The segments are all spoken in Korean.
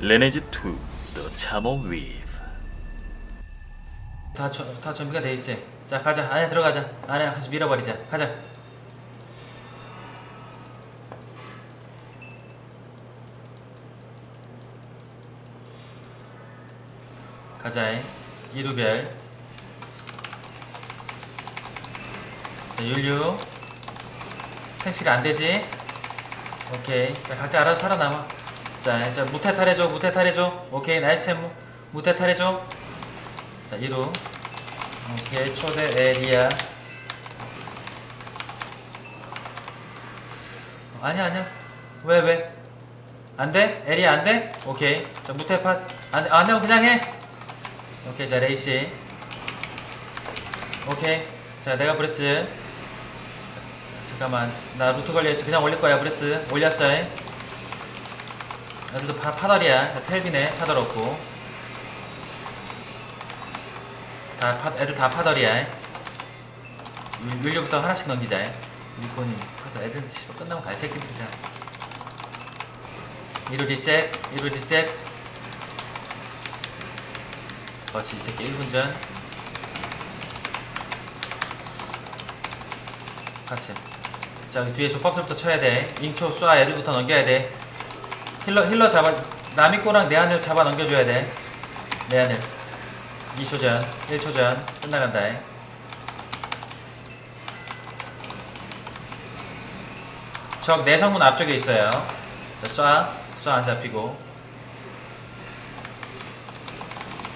레네즈 2 The Chamon Weave 다, 저, 다 준비가 돼 있지? 자 가자. 안에 들어가자. 안에 가서 밀어버리자. 가자. 가자. 이루별. 자 윤류. 택시가 안되지? 오케이. 자 각자 알아서 살아남아 자 이제 무태 탈해줘 무태 탈해줘. 오케이 나이스 무 무태 탈해줘. 자 1루. 오케이 초대 에리아. 어, 아니야 아니야. 왜 왜? 안 돼? 에리아 안돼? 오케이. 자 무태 팟. 안돼 안돼 그냥 해. 오케이 자 레이시. 오케이. 자 내가 브레스. 자, 잠깐만. 나 루트 걸려있어 그냥 올릴 거야 브레스. 올렸어 애들도 파, 파덜이야 자, 텔비네 파덜 없고. 다 파, 애들 다 파덜이야 율- 율류부터 하나씩 넘기자. 리코님 파덜 애들 씨발 끝나면 갈 새끼들이야 1루 리셋 1루 리셋. 그렇지 이 새끼 1분 전. 같이. 자 뒤에 족밥들부터 쳐야 돼. 인초 쏴 애들부터 넘겨야 돼 힐러 힐러 잡아 남이 꼬랑 내 하늘 잡아 넘겨줘야 돼내 하늘 2초 전 1초 전. 끝나간다. 적 내성문 앞쪽에 있어요. 자, 쏴, 쏴 안 잡히고.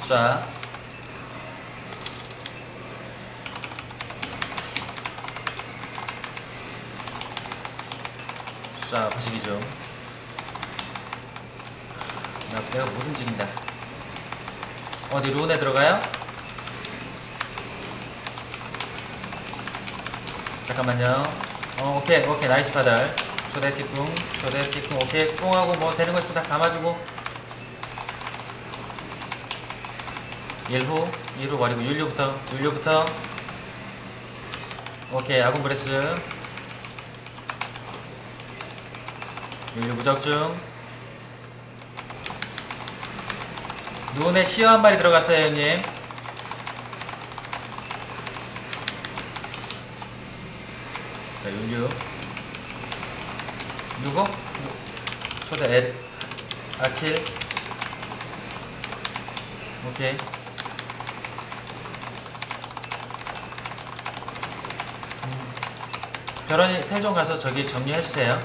쏴. 쏴, 거시기 좀 나, 내가 못 움직인다. 어디 룬에 들어가요? 잠깐만요. 어 오케이 오케이. 나이스 파달. 초대 티쿵 초대 티쿵 오케이. 꽁하고 뭐 되는 거 있으면 다 감아주고. 1후 1후 버리고 윤류부터 윤류부터. 오케이. 아군 브레스. 윤류 무적중 눈에 시어 한 마리 들어갔어요 형님. 자 윤류 누구? 초대 에 아킬. 오케이. 음. 별원이 태종 가서 저기 정리해주세요.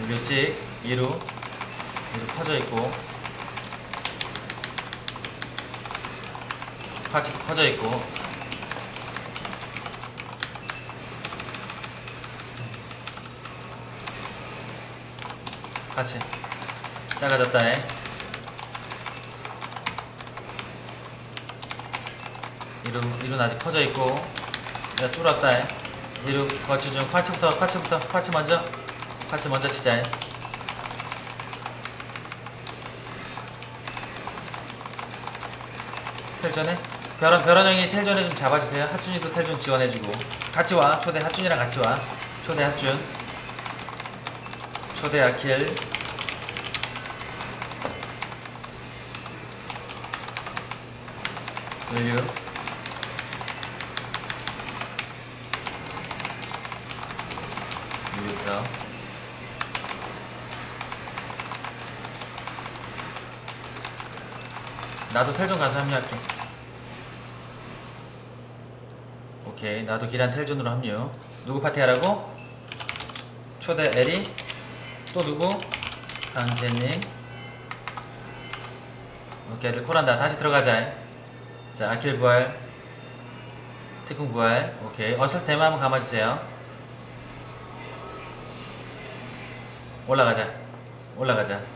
윤류찍 2루 2루 퍼져 있고. 파치도 퍼져 있고. 같이. 작아졌다 해 이루 이루 아직 퍼져 있고. 야 줄었다 해 이루 거치 중 파츠부터 파츠부터 파츠 먼저. 파츠 먼저 치자 해 텔전에? 별원 별원 형이 텔전에 좀 잡아주세요. 하준이도 텔전 지원해주고. 같이 와. 초대 하준이랑 같이 와. 초대 하준 초대 아킬. 연료 연료부터 나도 텔존 가서 합류할게 오케이. 나도 기란 텔존으로 합류. 누구 파티 하라고? 초대 에리. 또 누구? 강재님. 오케이 애들 콜한다. 다시 들어가자. 자 아킬 부활. 특훈 부활. 오케이. 어설트 대만 한번 감아주세요. 올라가자. 올라가자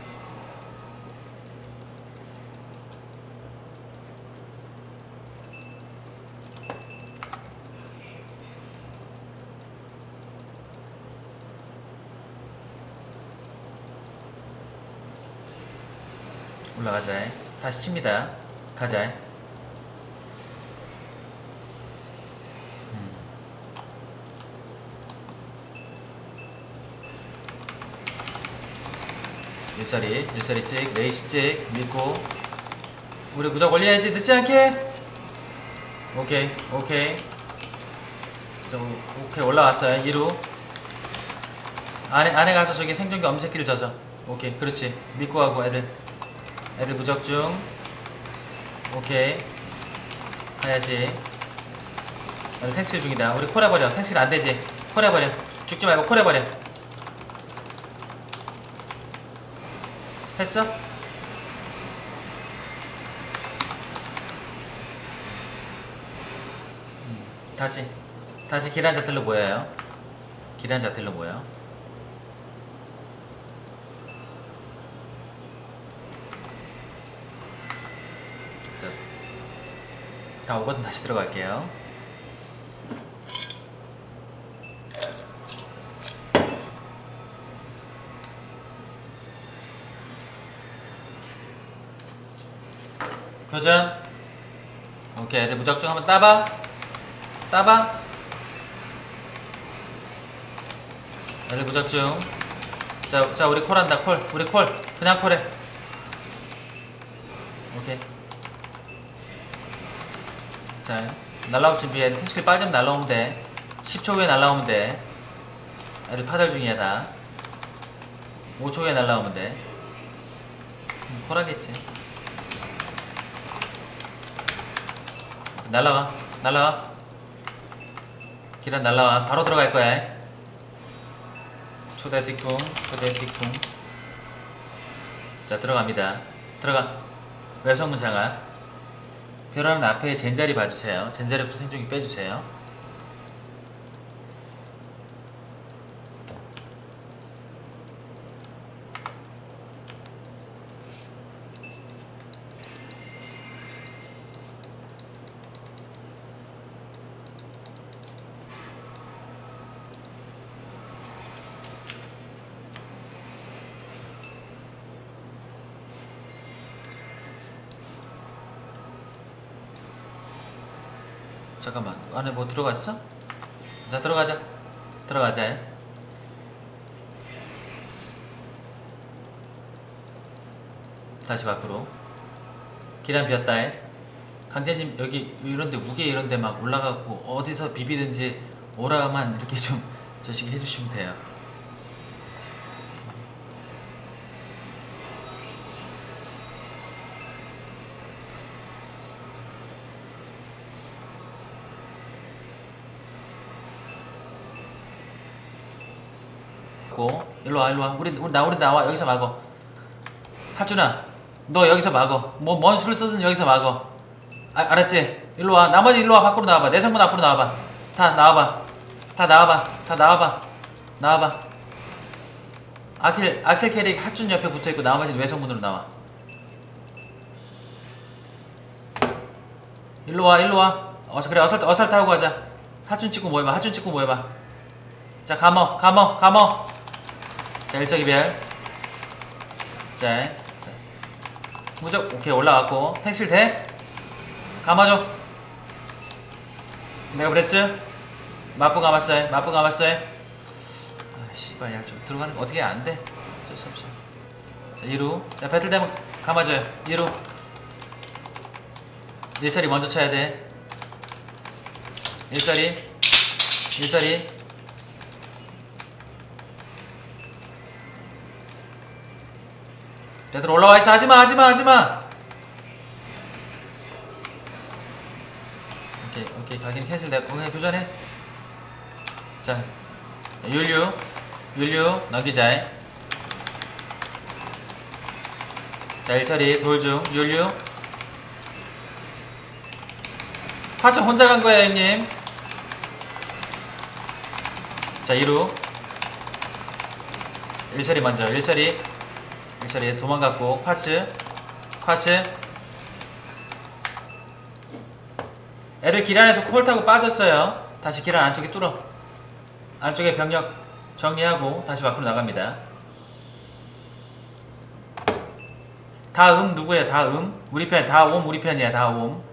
올라가자. 다시 칩니다. 가자. 일사리 일사리 찍 레이시 찍 믿고. 우리 무적 올려야지. 늦지 않게. 오케이 오케이. 자, 오- 오케이 올라왔어요. 2루. 안에 안에 가서 저기 생존기 엄새끼를 져줘. 오케이 그렇지. 믿고 하고 애들 애들 무적 중. 오케이. 하야지. 애들 택시 중이다. 우리 콜해버려. 택시를 안되지. 콜해버려. 죽지 말고 콜해버려. 했어? 음, 다시. 다시 기란 자틀로 모여요. 기란 자틀로 모여 다 오거든 다시 들어갈게요. 교전. 오케이 애들 무작정 한번 따봐. 따봐. 애들 무작정 자, 자 우리 콜한다 콜. 우리 콜. 그냥 콜해. 오케이 자 날라올 준비해. 텐스킬 빠지면 날라오면 돼. 10초 후에 날라오면 돼. 애들 파달 중이야 다. 5초 후에 날라오면 돼. 음, 콜하겠지. 날라와. 날라와. 기란 날라와. 바로 들어갈 거야. 초대 틱쿵 초대 틱쿵 자 들어갑니다. 들어가. 외성문 장악 벼라는 앞에 젠자리 봐주세요. 젠자리 생존기 빼주세요 잠깐만. 안에 뭐 들어갔어? 자 들어가자. 들어가자. 다시 밖으로. 기란 비었다. 해 강재님 여기 이런데 무게 이런데 막 올라가고 어디서 비비든지 오라만 이렇게 좀 저식 해주시면 돼요 고. 일로 와 일로 와. 우리 우리 나 우리 나와. 여기서 막어. 하준아 너 여기서 막어. 뭐뭔 수를 쓰든 여기서 막어. 아, 알았지? 일로 와. 나머지 일로 와. 밖으로 나와봐. 내 성문 앞으로 나와봐. 다 나와봐. 다 나와봐. 다 나와봐. 나와봐. 아킬 아킬 캐릭 하준 옆에 붙어 있고 나머지는 외성문으로 나와? 일로 와 일로 와. 어서 그래. 어설 어설 타고 가자. 하준 찍고 뭐 해봐. 하준 찍고 뭐 해봐. 자 감어 감어 감어 자 일석이별. 자, 자 무적 오케이 올라갔고. 택실 돼? 감아줘. 내가 브레스? 마프 감았어요. 마프 감았어요. 아 씨발 야좀 들어가는 거 어떻게 안돼? 어쩔 수 없어 자 2루. 자 배틀 되면 감아줘요. 2루. 일자리 먼저 쳐야 돼. 일자리. 일자리 얘들 올라와 있어. 하지마 하지마 하지마. 오케이 오케이. 가긴 캔슬 내가 그냥 교전해. 자 율류 율류 넘기자 자 일처리 돌중 율류. 화천 혼자 간 거야 형님. 자 2루. 일처리 먼저 일처리 일처리 도망갔고 쿼츠 쿼츠. 애들 길 안에서 콜 타고 빠졌어요. 다시 길안 안쪽에 뚫어. 안쪽에 병력 정리하고 다시 밖으로 나갑니다. 다음 누구야 다음? 우리 편 다옴 우리 편이야. 다옴.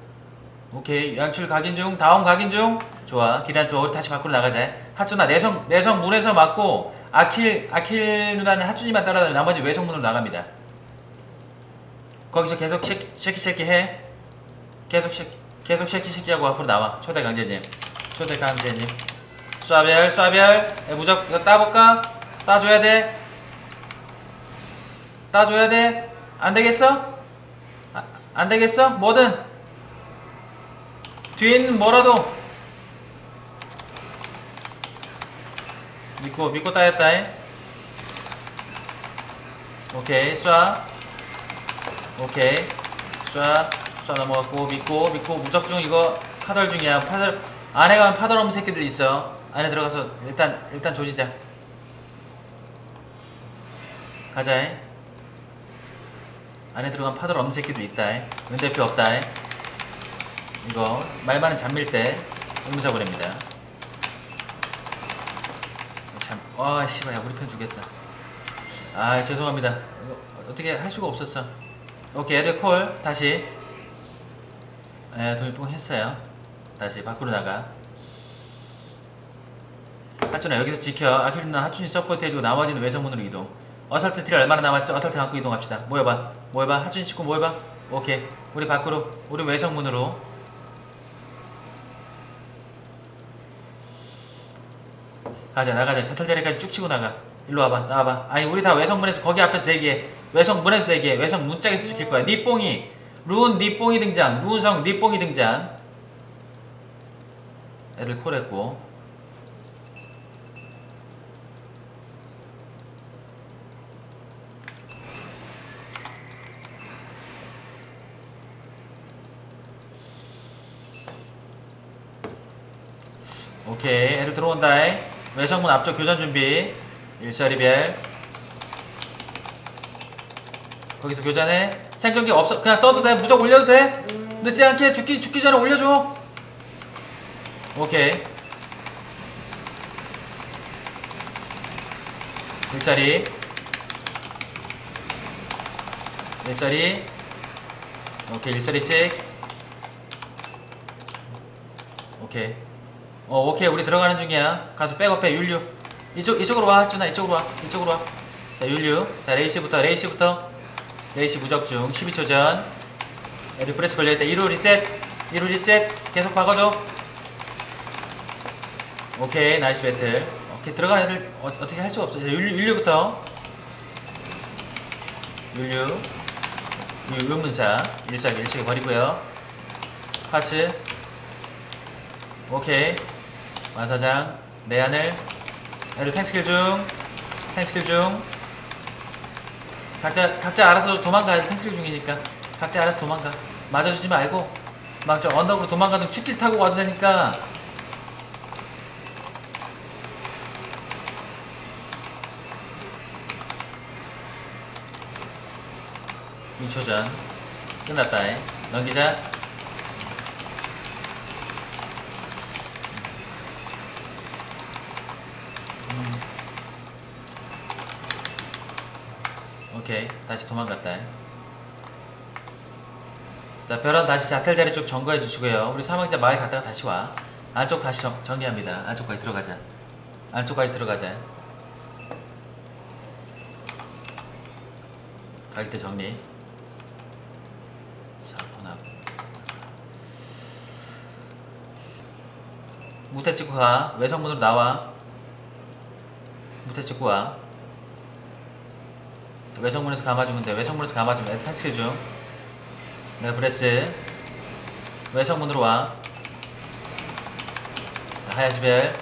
오케이. 양출 각인 중 다음 각인 중. 좋아. 기란 쪽 다시 밖으로 나가자. 하준아 내성 내성 문에서 맞고 아킬 아킬 누나는 하준이만 따라다니면 나머지 외성문으로 나갑니다. 거기서 계속 쉐키 쉐키 쉐키 해. 계속 쉐키 계속 쉐키 쉐키 하고 앞으로 나와. 초대 강제님. 초대 강제님. 쏴별 쏴별. 에, 무적 이거 따볼까? 따줘야 돼. 따줘야 돼. 안 되겠어? 아, 안 되겠어? 뭐든 뒤에 있는 뭐라도 믿고 믿고 따였다 해. 오케이 쏴 오케이 쏴 쏴 넘어갔고 믿고 믿고 무적중 이거 파덜 중이야 파덜 안에 가면 파덜 없는 새끼들 있어 안에 들어가서 일단 일단 조지자 가자 해. 안에 들어가면 파덜 없는 새끼들 있다 해. 은대표 없다 해. 이거 말 많은 잠밀 때 의무사 보냅니다 참, 와, 씨발, 야, 우리 편 주겠다. 아, 죄송합니다. 이거 어떻게 할 수가 없었어. 오케이, 애들 콜, 다시. 에, 돈이뽕 했어요. 다시 밖으로 나가. 하준아, 여기서 지켜. 아킬 누나 하준이 서포트 해주고 나머지는 외성문으로 이동. 어설트 딜 얼마나 남았죠? 어설트 갖고 이동합시다. 모여봐. 모여봐. 하준이 친구 모여봐. 오케이. 우리 밖으로. 우리 외성문으로. 가자 나가자. 셔틀 자리까지 쭉 치고 나가. 일로 와봐 나와봐. 아니 우리 다 외성문에서 거기 앞에서 대기해. 외성문에서 대기해. 외성 문짝에서 지킬 거야. 니뽕이. 룬 니뽕이 등장. 룬성 니뽕이 등장. 애들 콜했고. 오케이 애들 들어온다 외성문 앞쪽 교전 준비. 일자리별. 거기서 교전해. 생존기 없어. 그냥 써도 돼. 무적 올려도 돼. 늦지 않게 죽기 죽기 전에 올려줘. 오케이. 일자리. 일자리. 오케이. 일자리 찍. 오케이 어 오케이. 우리 들어가는 중이야. 가서 백업해. 율류. 이쪽 이쪽으로 와 준아 이쪽으로 와. 이쪽으로 와자 율류. 자 레이시부터 레이시부터. 레이시 무적 중 12초 전. 애들 프레스 걸려있다. 1호 리셋. 1호 리셋. 계속 박아줘. 오케이. 나이스 배틀. 오케이. 들어가는 애들 어, 어떻게 할 수가 없어. 자, 율류, 율류부터. 율류. 율문사. 일사기 일사기 버리고요. 파츠. 오케이 마사장 내 안을 애들 탱스킬 중 탱스킬 중. 각자 각자 알아서 도망가 애들 탱스킬 중이니까. 각자 알아서 도망가. 맞아주지 말고. 막 저 언덕으로 도망가든 축길 타고 와도 되니까. 이초전 끝났다 잉. 넘기자 오케이. 다시 도망갔다. 자 벼런 다시 자텔 자리 쪽 점거해 주시고요. 우리 사망자 마을 갔다가 다시 와. 안쪽 다시 정, 정리합니다. 안쪽까지 들어가자. 안쪽까지 들어가자. 갈 때 정리. 자 혼합 무태 찍고 가. 외성문으로 나와. 무태 찍고 와 외성문에서 감아주면 돼. 외성문에서 감아주면 애들 중. 네, 브레스. 외성문으로 와. 자, 하야시벨.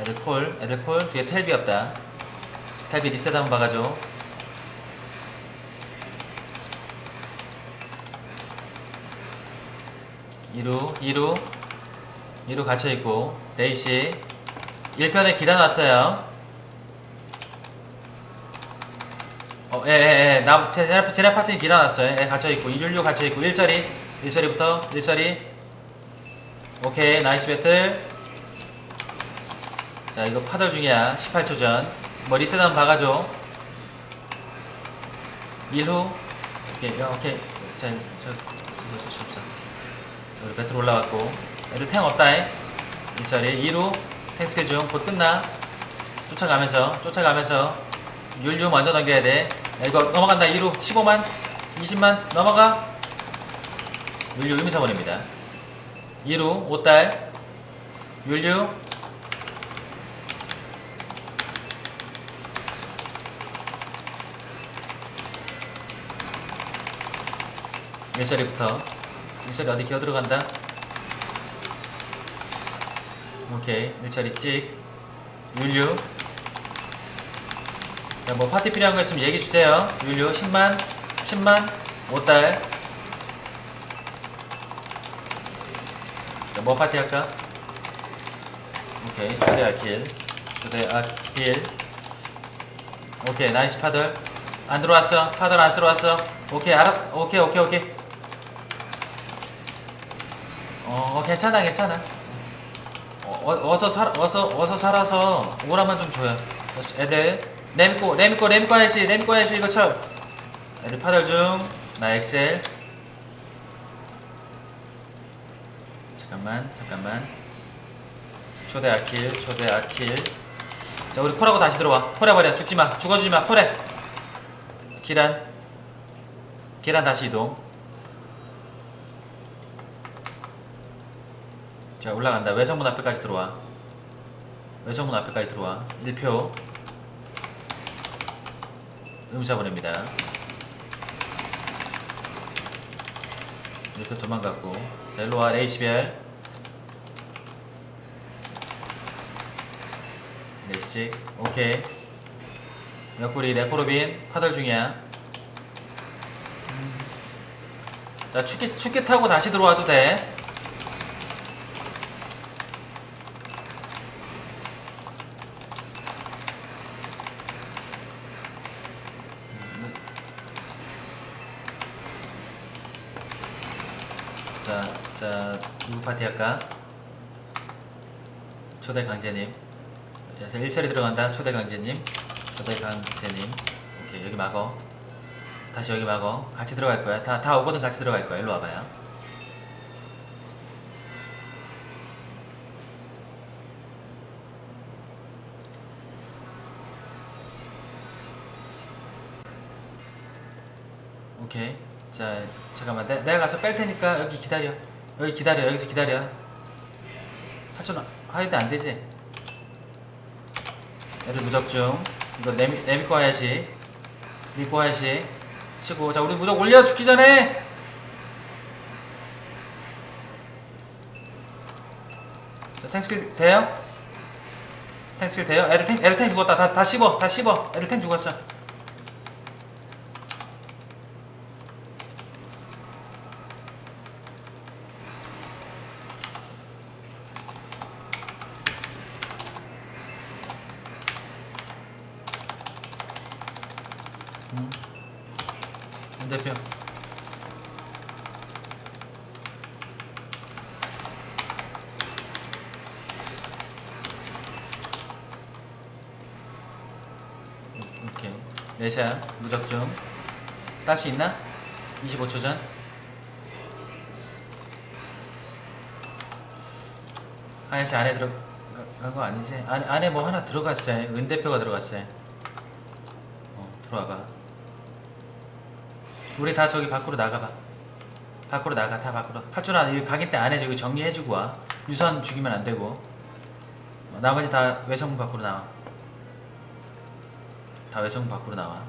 애들 콜. 애들 콜. 뒤에 텔비 없다. 텔비 리셋 한번 박아줘. 이루, 이루. 이루 갇혀있고. 레이시. 1편에 기다 놨어요. 어, 예, 예, 예. 나, 제, 제, 제 파트에 길어놨어요. 예, 갇혀있고. 일류 갇혀있고. 일자리. 일자리부터. 일자리. 오케이. 나이스 배틀. 자, 이거 파덜 중이야. 18초 전. 뭐, 리셋 한번 박아줘. 1후. 오케이, 야, 오케이. 자, 저, 쓰고 있을 수 없어. 자, 우리 배틀 올라왔고. 애들 탱 없다, 해. 일자리. 2루. 탱 스케줄 중. 곧 끝나. 쫓아가면서 쫓아가면서 율류 먼저 넘겨야 돼 야, 이거 넘어간다. 2루 15만 20만 넘어가. 율류 의미사 보냅니다. 2루 5딸 율류 일자리부터? 일자리 어디 기어 들어간다? 오케이. 일자리 찍 율류 자, 뭐 파티 필요한 거 있으면 얘기해 주세요. 율류 10만, 10만, 5달. 자, 뭐 파티 할까? 오케이, 초대 아킬. 초대 아킬. 오케이, 나이스 파들. 안 들어왔어. 파들 안 들어왔어. 오케이, 알아. 오케이, 오케이, 오케이. 어, 어, 괜찮아, 괜찮아. 어, 어, 어서 살, 어서, 어서 살아서 오라만 좀 줘요. 애들. 램꼬, 램꼬, 램꼬 아저씨, 램꼬 아저씨 이거 쳐. 애들 파들 중. 나 엑셀. 잠깐만, 잠깐만. 초대 아킬, 초대 아킬. 자, 우리 콜하고 다시 들어와. 콜해버려. 죽지 마. 죽어주지 마. 콜해. 기란. 기란 다시 이동. 자, 올라간다. 외성문 앞에까지 들어와. 외성문 앞에까지 들어와. 1표. 음사 보냅니다. 이렇게 도망갔고. 자, 일로 와. 레이시별. 레이식. 오케이. 옆구리 네코로빈. 파덜 중이야. 자, 축기, 축기 타고 다시 들어와도 돼. 자, 자, 누구 파티 할까? 초대 강재님. 자, 1처리 들어간다. 초대 강재님. 초대 강재님. 오케이, 여기 막어. 다시 여기 막어. 같이 들어갈 거야. 다, 다 오거든 같이 들어갈 거야. 일로 와봐요. 오케이. 자, 잠깐만. 내, 내가 가서 뺄 테니까 여기 기다려. 여기 기다려. 여기서 기다려. 하천 하이드 안 되지? 애들 무적중. 이거 내, 내 믿고 와야지. 믿고 와야지. 치고. 자, 우리 무적 올려 죽기 전에! 자, 탱스킬 돼요? 탱스킬 돼요? 애들 탱, 애들 탱 죽었다. 다, 다 씹어. 다 씹어. 애들 탱 죽었어. 임 대표. 오- 오케이. 레샤 무적중. 딸수 있나? 25초 전. 하야시 안에 들어간 거 아니지? 안에, 안에 뭐 하나 들어갔어요. 은 대표가 들어갔어요. 어, 들어와봐. 우리 다 저기 밖으로 나가봐. 밖으로 나가, 다 밖으로. 하준아, 여기 가기 때 안에 저기 정리해주고 와. 유선 죽이면 안 되고. 어, 나머지 다 외성문 밖으로 나와. 다 외성문 밖으로 나와.